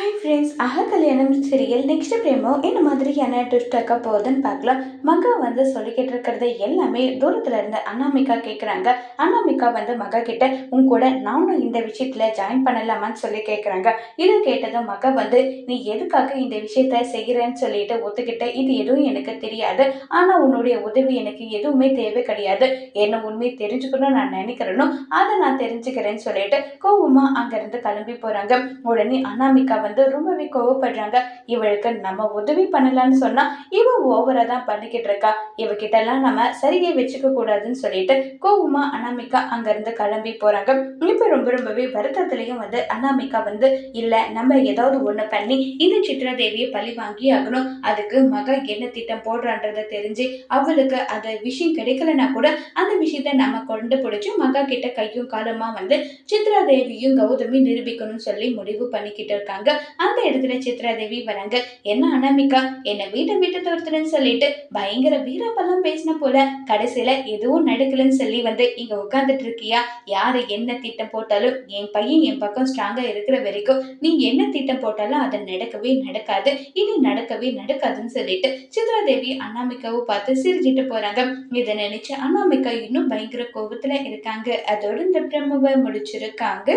Hi friends அக கல்யாணம் serial next பிரேமோ என்ன மாதிரியான ட்விஸ்ட் ஆக்க போகுதுன்னு பார்க்கலாம். மகா வந்து சொல்லிக்கிட்டு இருக்கிறது எல்லாமே தூரத்தில் இருந்து அனாமிகா கேட்குறாங்க அனாமிகா வந்து மகா கிட்ட உன் கூட நானும் இந்த விஷயத்தில் ஜாயின் பண்ணலாமான்னு சொல்லி கேட்குறாங்க இது கேட்டதும் மகா வந்து நீ எதுக்காக இந்த விஷயத்த செய்கிறேன்னு சொல்லிட்டு ஒத்துக்கிட்ட? இது எதுவும் எனக்கு தெரியாது. ஆனால் உன்னுடைய உதவி எனக்கு எதுவுமே தேவை கிடையாது. என்ன உண்மையை தெரிஞ்சுக்கணும்னு நான் நினைக்கிறேனோ அதை நான் தெரிஞ்சுக்கிறேன்னு சொல்லிட்டு கோவமாக அங்கேருந்து கிளம்பி போகிறாங்க உடனே அனாமிகா வந்து ரொம்பவே கோவப்படுறாங்க. இவளுக்கு நம்ம உதவி பண்ணலான்னு சொன்னா இவ ஓவரா தான் பண்ணிக்கிட்டு இருக்கா. இவகிட்ட எல்லாம் நம்ம சரியை வச்சுக்க கூடாதுன்னு சொல்லிட்டு கோவமா அனாமிகா அங்க இருந்து கிளம்பி போறாங்க. இப்ப ரொம்ப ரொம்பவே வருத்தத்திலையும் வந்து அனாமிகா வந்து இல்ல நம்ம ஏதாவது ஒண்ணு பண்ணி இந்த சித்ரா தேவியை பழி வாங்கி ஆகணும். அதுக்கு மக என்ன திட்டம் போடுறான்றத தெரிஞ்சு அவளுக்கு அந்த விஷயம் கிடைக்கலன்னா கூட அந்த விஷயத்த நம்ம கொண்டு பிடிச்சி மகா கிட்ட கையும் காலமா வந்து சித்ரா தேவியும் கௌதமி நிரூபிக்கணும்னு சொல்லி முடிவு பண்ணிக்கிட்டு இருக்காங்க. அந்த இடத்துல சித்ராதேவி வராங்க என்ன அனாமிகா? என்ன வீட்டை விட்டு துரத்துறேன்னு சொல்லிட்டு பயங்கர வீரப்பெல்லாம் பேசின போல கடைசியில எதுவும் நடக்கலன்னு சொல்லி வந்து இங்க உட்கார்ந்துட்டு இருக்கியா? யாரு என்ன திட்டம் போட்டாலும் என் பையன் என் பக்கம் ஸ்ட்ராங்கா இருக்கிற வரைக்கும் நீ என்ன திட்டம் போட்டாலும் அதை நடக்கவே நடக்காது. இனி நடக்கவே நடக்காதுன்னு சொல்லிட்டு சித்ராதேவி அனாமிகாவை பார்த்து சிரிச்சிட்டு போறாங்க. இதை நினைச்சு அனாமிகா இன்னும் பயங்கர கோபத்துல இருக்காங்க. அதோட இந்த பிரம்மவை முடிச்சிருக்காங்க.